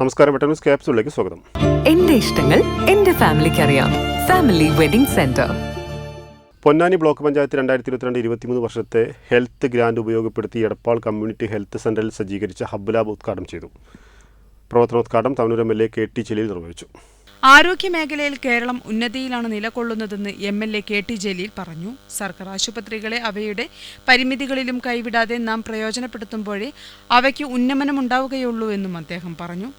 നമസ്കാരം വെട്ട ന്യൂസ് ക്യാപ്സുകളിലേക്ക് സ്വാഗതം. എന്റെ ഇഷ്ടങ്ങൾ എന്റെ ഫാമിലിക്ക് അറിയാം family wedding centre. Ponnani block panchayat രണ്ടായിരത്തി ഇരുപത്തിരണ്ട് ഇരുപത്തിമൂന്ന് വർഷത്തെ ഹെൽത്ത് ഗ്രാൻഡ് ഉപയോഗപ്പെടുത്തി എടപ്പാൾ കമ്മ്യൂണിറ്റി ഹെൽത്ത് സെന്ററിൽ സജ്ജീകരിച്ച ഹബ്ബ് ലാബ് ഉദ്ഘാടനം ചെയ്തു. പ്രവർത്തനോദ്ഘാടനം Thavanur M L A K T ചെലിയിൽ നിർവഹിച്ചു. ആരോഗ്യമേഖലയിൽ കേരളം ഉന്നതിയിലാണ് നിലകൊള്ളുന്നതെന്ന് M L A K T Jaleel പറഞ്ഞു. സർക്കാർ ആശുപത്രികളെ അവയുടെ പരിമിതികളിലും കൈവിടാതെ നാം പ്രയോജനപ്പെടുത്തുമ്പോഴേ അവയ്ക്ക് ഉന്നമനമുണ്ടാവുകയുള്ളൂ എന്നും അദ്ദേഹം പറഞ്ഞു.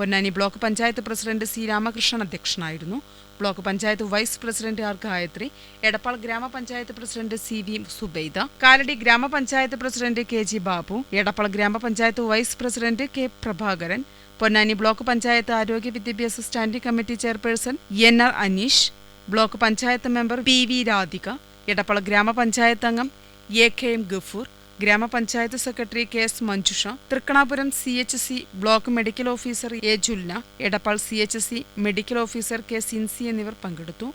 Ponnani block panchayat president C Ramakrishnan അധ്യക്ഷനായിരുന്നു. Block panchayat vice president R Gayathri Edappal grama panchayat president C V Zubaida Kaladi grama panchayat president K G Babu Edappal grama panchayat vice president K Prabhakaran Ponnani block panchayat ആരോഗ്യ വിദ്യാഭ്യാസ standing committee chairperson N R Aneesh block panchayat member P V Radhika Edappal grama panchayat അംഗം A K M Gafoor grama panchayat secretary K S Manjusha Thrikkanapuram C H C block medical officer A Julna Edappal C H C medical officer K Sincy എന്നിവർ പങ്കെടുത്തു.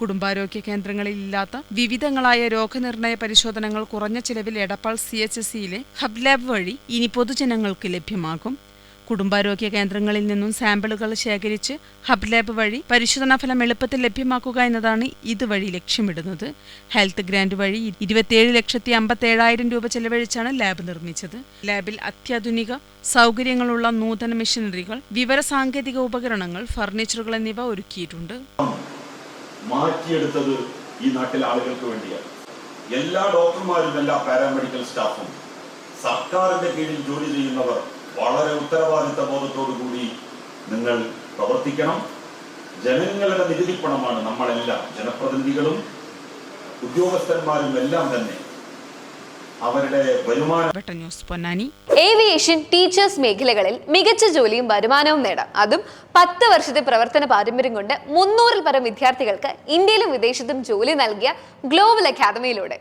കുടുംബാരോഗ്യ കേന്ദ്രങ്ങളിൽ ഇല്ലാത്ത വിവിധങ്ങളായ രോഗനിർണയ പരിശോധനകൾ കുറഞ്ഞ ചിലവിൽ എടപ്പാൾ സി എച്ച് സിയിലെ ഹബ് ലാബ് വഴി ഇനി പൊതുജനങ്ങൾക്ക് ലഭ്യമാകും. കുടുംബാരോഗ്യ കേന്ദ്രങ്ങളിൽ നിന്നും സാമ്പിളുകൾ ശേഖരിച്ച് ഹബ് ലാബ് വഴി പരിശോധനാ ഫലം എളുപ്പത്തിൽ ലഭ്യമാക്കുക എന്നതാണ് ഇതുവഴി ലക്ഷ്യമിടുന്നത്. ഹെൽത്ത് ഗ്രാന്റ് വഴി ഇരുപത്തിയേഴ് ലക്ഷത്തി അമ്പത്തേഴായിരം രൂപ ചെലവഴിച്ചാണ് ലാബ് നിർമ്മിച്ചത്. ലാബിൽ അത്യാധുനിക സൗകര്യങ്ങളുള്ള നൂതന മെഷീനറികൾ വിവര സാങ്കേതിക ഉപകരണങ്ങൾ ഫർണിച്ചറുകൾ എന്നിവ ഒരുക്കിയിട്ടുണ്ട്. മാറ്റിയെടുത്തത് ഈ നാട്ടിലെ ആളുകൾക്ക് വേണ്ടിയാണ്. എല്ലാ ഡോക്ടർമാരും എല്ലാ പാരാമെഡിക്കൽ സ്റ്റാഫും സർക്കാരിന്റെ കീഴിൽ ജോലി ചെയ്യുന്നവർ വളരെ ഉത്തരവാദിത്ത ബോധത്തോടു കൂടി നിങ്ങൾ പ്രവർത്തിക്കണം. ജനങ്ങളുടെ നികുതി പണമാണ് നമ്മളെല്ലാം ജനപ്രതിനിധികളും ഉദ്യോഗസ്ഥന്മാരും എല്ലാം തന്നെ അവരുടെ വരുമാനം വെട്ട പൊന്നാനി. ഏവിയേഷൻ ടീച്ചേഴ്സ് മേഖലകളിൽ മികച്ച ജോലിയും വരുമാനവും നേടാം. അതും പത്ത് വർഷത്തെ പ്രവർത്തന പാരമ്പര്യം കൊണ്ട് മുന്നൂറിൽ പരം വിദ്യാർത്ഥികൾക്ക് ഇന്ത്യയിലും വിദേശത്തും ജോലി നൽകിയ ഗ്ലോബൽ അക്കാദമിയിലൂടെ.